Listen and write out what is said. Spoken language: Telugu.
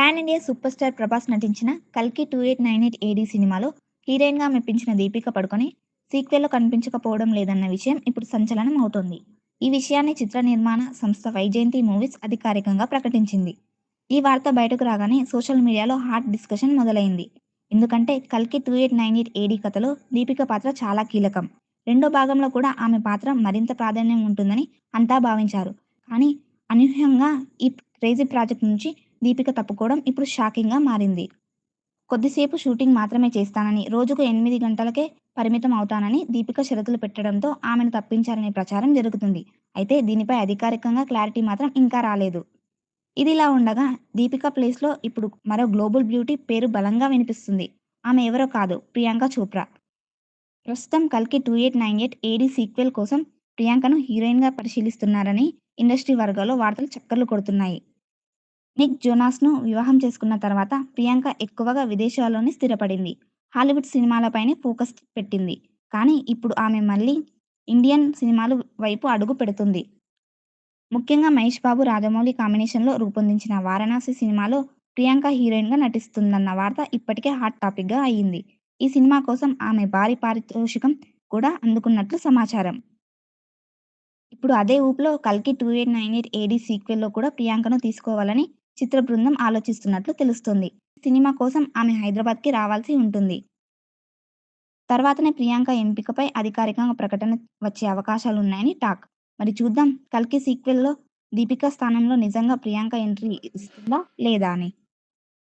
Pan India super star Prabhas నటించిన 'కల్కి 2898 ఏడీ' సినిమాలో హీరోయిన్‌గా మెప్పించిన దీపిక పడుకొని సీక్వెల్‌లో కనిపించకపోవడం లేదన్న విషయం ఇప్పుడు సంచలనం అవుతోంది. ఈ విషయాన్ని చిత్ర నిర్మాణ సంస్థ వైజయంతి మూవీస్ అధికారికంగా ప్రకటించింది. ఈ వార్త బయటకు రాగానే సోషల్ మీడియాలో హాట్ డిస్కషన్ మొదలైంది. ఎందుకంటే 'కల్కి 2898 ఏడీ' కథలో దీపిక పాత్ర చాలా కీలకం. రెండో భాగంలో కూడా ఆమె పాత్ర మరింత ప్రాధాన్యం ఉంటుందని అంతా భావించారు. కానీ అనూహ్యంగా ఈ క్రేజీ ప్రాజెక్ట్ నుంచి దీపిక తప్పుకోవడం ఇప్పుడు షాకింగ్‌గా మారింది. కొద్దిసేపు షూటింగ్ మాత్రమే చేస్తానని, రోజుకు ఎనిమిది గంటలకే పరిమితం అవుతానని దీపిక షరతులు పెట్టడంతో ఆమెను తప్పించారనే ప్రచారం జరుగుతుంది. అయితే దీనిపై అధికారికంగా క్లారిటీ మాత్రం ఇంకా రాలేదు. ఇదిలా ఉండగా దీపిక ప్లేస్‌లో ఇప్పుడు మరో గ్లోబల్ బ్యూటీ పేరు బలంగా వినిపిస్తుంది. ఆమె ఎవరో కాదు ప్రియాంక చోప్రా. ప్రస్తుతం 'కల్కి 2898 ఏడీ' సీక్వెల్ కోసం ప్రియాంకను హీరోయిన్‌గా పరిశీలిస్తున్నారని ఇండస్ట్రీ వర్గాల్లో వార్తలు చక్కర్లు కొడుతున్నాయి. నిక్ జోనాస్‌ను వివాహం చేసుకున్న తర్వాత ప్రియాంక ఎక్కువగా విదేశాల్లోనే స్థిరపడింది. హాలీవుడ్ సినిమాలపైనే ఫోకస్ పెట్టింది. కానీ ఇప్పుడు ఆమె మళ్ళీ ఇండియన్ సినిమాలు వైపు అడుగు పెడుతుంది. ముఖ్యంగా మహేష్ బాబు, రాజమౌళి కాంబినేషన్‌లో రూపొందించిన 'వారణాసి' సినిమాలో ప్రియాంక హీరోయిన్‌గా నటిస్తుందన్న వార్త ఇప్పటికే హాట్ టాపిక్‌గా అయ్యింది. ఈ సినిమా కోసం ఆమె భారీ పారితోషికం కూడా అందుకున్నట్లు సమాచారం. ఇప్పుడు అదే ఊపులో 'కల్కి 2898 ఏడీ' సీక్వెల్‌లో కూడా ప్రియాంకను తీసుకోవాలని చిత్ర బృందం ఆలోచిస్తున్నట్లు తెలుస్తుంది సినిమా కోసం ఆమె హైదరాబాద్‌కి రావాల్సి ఉంటుంది. తర్వాతనే ప్రియాంక ఎంపికపై అధికారికంగా ప్రకటన వచ్చే అవకాశాలు ఉన్నాయని టాక్. మరి చూద్దాం 'కల్కి' సీక్వెల్‌లో దీపిక స్థానంలో నిజంగా ప్రియాంక ఎంట్రీ ఇస్తుందా లేదా అని.